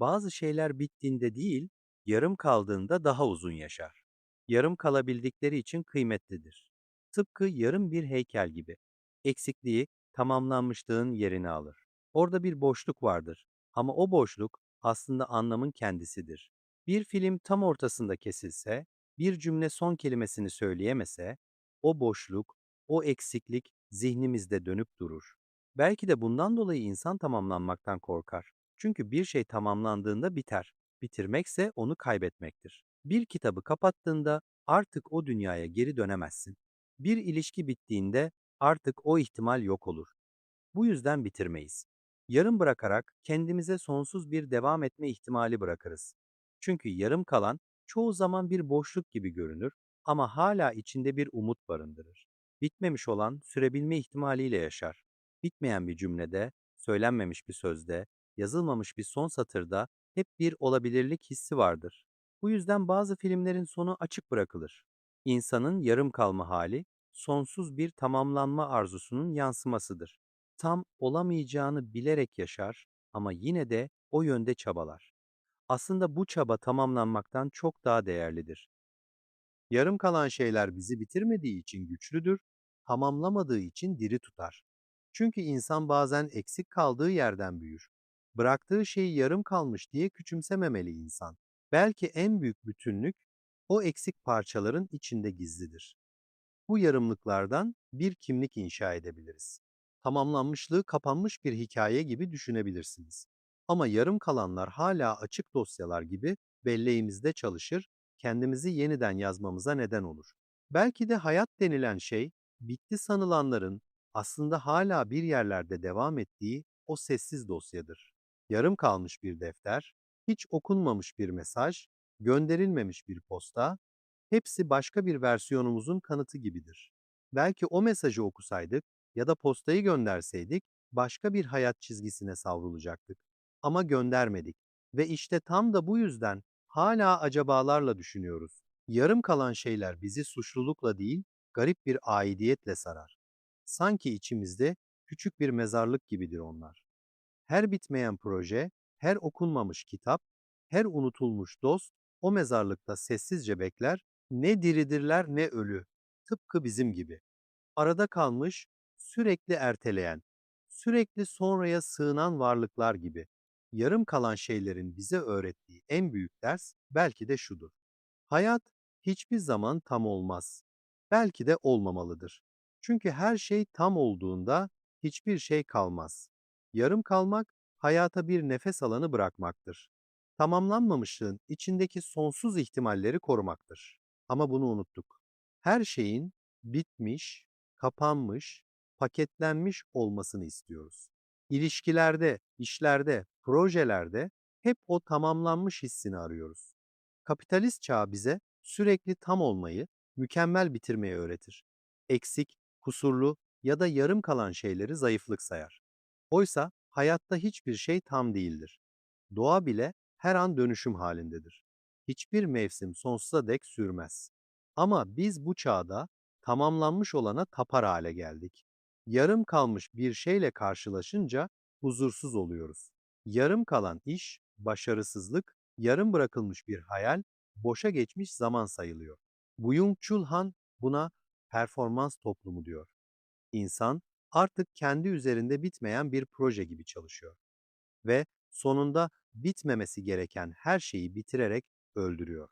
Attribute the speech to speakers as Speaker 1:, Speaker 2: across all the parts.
Speaker 1: Bazı şeyler bittiğinde değil, yarım kaldığında daha uzun yaşar. Yarım kalabildikleri için kıymetlidir. Tıpkı yarım bir heykel gibi. Eksikliği tamamlanmışlığın yerini alır. Orada bir boşluk vardır ama o boşluk aslında anlamın kendisidir. Bir film tam ortasında kesilse, bir cümle son kelimesini söyleyemese, o boşluk, o eksiklik zihnimizde dönüp durur. Belki de bundan dolayı insan tamamlanmaktan korkar. Çünkü bir şey tamamlandığında biter. Bitirmekse onu kaybetmektir. Bir kitabı kapattığında artık o dünyaya geri dönemezsin. Bir ilişki bittiğinde artık o ihtimal yok olur. Bu yüzden bitirmeyiz. Yarım bırakarak kendimize sonsuz bir devam etme ihtimali bırakırız. Çünkü yarım kalan çoğu zaman bir boşluk gibi görünür ama hala içinde bir umut barındırır. Bitmemiş olan sürebilme ihtimaliyle yaşar. Bitmeyen bir cümlede, söylenmemiş bir sözde, yazılmamış bir son satırda hep bir olabilirlik hissi vardır. Bu yüzden bazı filmlerin sonu açık bırakılır. İnsanın yarım kalma hali, sonsuz bir tamamlanma arzusunun yansımasıdır. Tam olamayacağını bilerek yaşar ama yine de o yönde çabalar. Aslında bu çaba tamamlanmaktan çok daha değerlidir. Yarım kalan şeyler bizi bitirmediği için güçlüdür, tamamlamadığı için diri tutar. Çünkü insan bazen eksik kaldığı yerden büyür. Bıraktığı şeyi yarım kalmış diye küçümsememeli insan. Belki en büyük bütünlük o eksik parçaların içinde gizlidir. Bu yarımlıklardan bir kimlik inşa edebiliriz. Tamamlanmışlığı kapanmış bir hikaye gibi düşünebilirsiniz. Ama yarım kalanlar hala açık dosyalar gibi belleğimizde çalışır, kendimizi yeniden yazmamıza neden olur. Belki de hayat denilen şey, bitti sanılanların aslında hala bir yerlerde devam ettiği o sessiz dosyadır. Yarım kalmış bir defter, hiç okunmamış bir mesaj, gönderilmemiş bir posta, hepsi başka bir versiyonumuzun kanıtı gibidir. Belki o mesajı okusaydık ya da postayı gönderseydik başka bir hayat çizgisine savrulacaktık. Ama göndermedik ve işte tam da bu yüzden hala acabalarla düşünüyoruz. Yarım kalan şeyler bizi suçlulukla değil, garip bir aidiyetle sarar. Sanki içimizde küçük bir mezarlık gibidir onlar. Her bitmeyen proje, her okunmamış kitap, her unutulmuş dost o mezarlıkta sessizce bekler, ne diridirler ne ölü, tıpkı bizim gibi. Arada kalmış, sürekli erteleyen, sürekli sonraya sığınan varlıklar gibi. Yarım kalan şeylerin bize öğrettiği en büyük ders belki de şudur. Hayat hiçbir zaman tam olmaz. Belki de olmamalıdır. Çünkü her şey tam olduğunda hiçbir şey kalmaz. Yarım kalmak hayata bir nefes alanı bırakmaktır. Tamamlanmamışlığın içindeki sonsuz ihtimalleri korumaktır. Ama bunu unuttuk. Her şeyin bitmiş, kapanmış, paketlenmiş olmasını istiyoruz. İlişkilerde, işlerde, projelerde hep o tamamlanmış hissini arıyoruz. Kapitalist çağ bize sürekli tam olmayı, mükemmel bitirmeyi öğretir. Eksik, kusurlu ya da yarım kalan şeyleri zayıflık sayar. Oysa hayatta hiçbir şey tam değildir. Doğa bile her an dönüşüm halindedir. Hiçbir mevsim sonsuza dek sürmez. Ama biz bu çağda tamamlanmış olana tapar hale geldik. Yarım kalmış bir şeyle karşılaşınca huzursuz oluyoruz. Yarım kalan iş, başarısızlık, yarım bırakılmış bir hayal, boşa geçmiş zaman sayılıyor. Byung-Chul Han buna performans toplumu diyor. İnsan artık kendi üzerinde bitmeyen bir proje gibi çalışıyor ve sonunda bitmemesi gereken her şeyi bitirerek öldürüyor.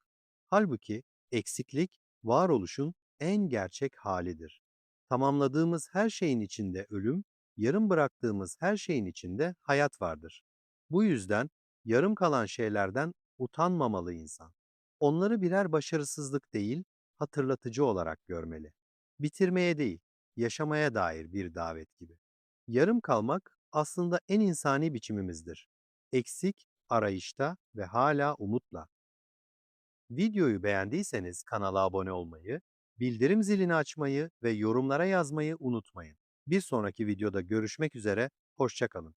Speaker 1: Halbuki eksiklik varoluşun en gerçek halidir. Tamamladığımız her şeyin içinde ölüm, yarım bıraktığımız her şeyin içinde hayat vardır. Bu yüzden yarım kalan şeylerden utanmamalı insan. Onları birer başarısızlık değil, hatırlatıcı olarak görmeli. Bitirmeye değil, yaşamaya dair bir davet gibi. Yarım kalmak aslında en insani biçimimizdir. Eksik, arayışta ve hala umutla. Videoyu beğendiyseniz kanala abone olmayı, bildirim zilini açmayı ve yorumlara yazmayı unutmayın. Bir sonraki videoda görüşmek üzere, hoşçakalın.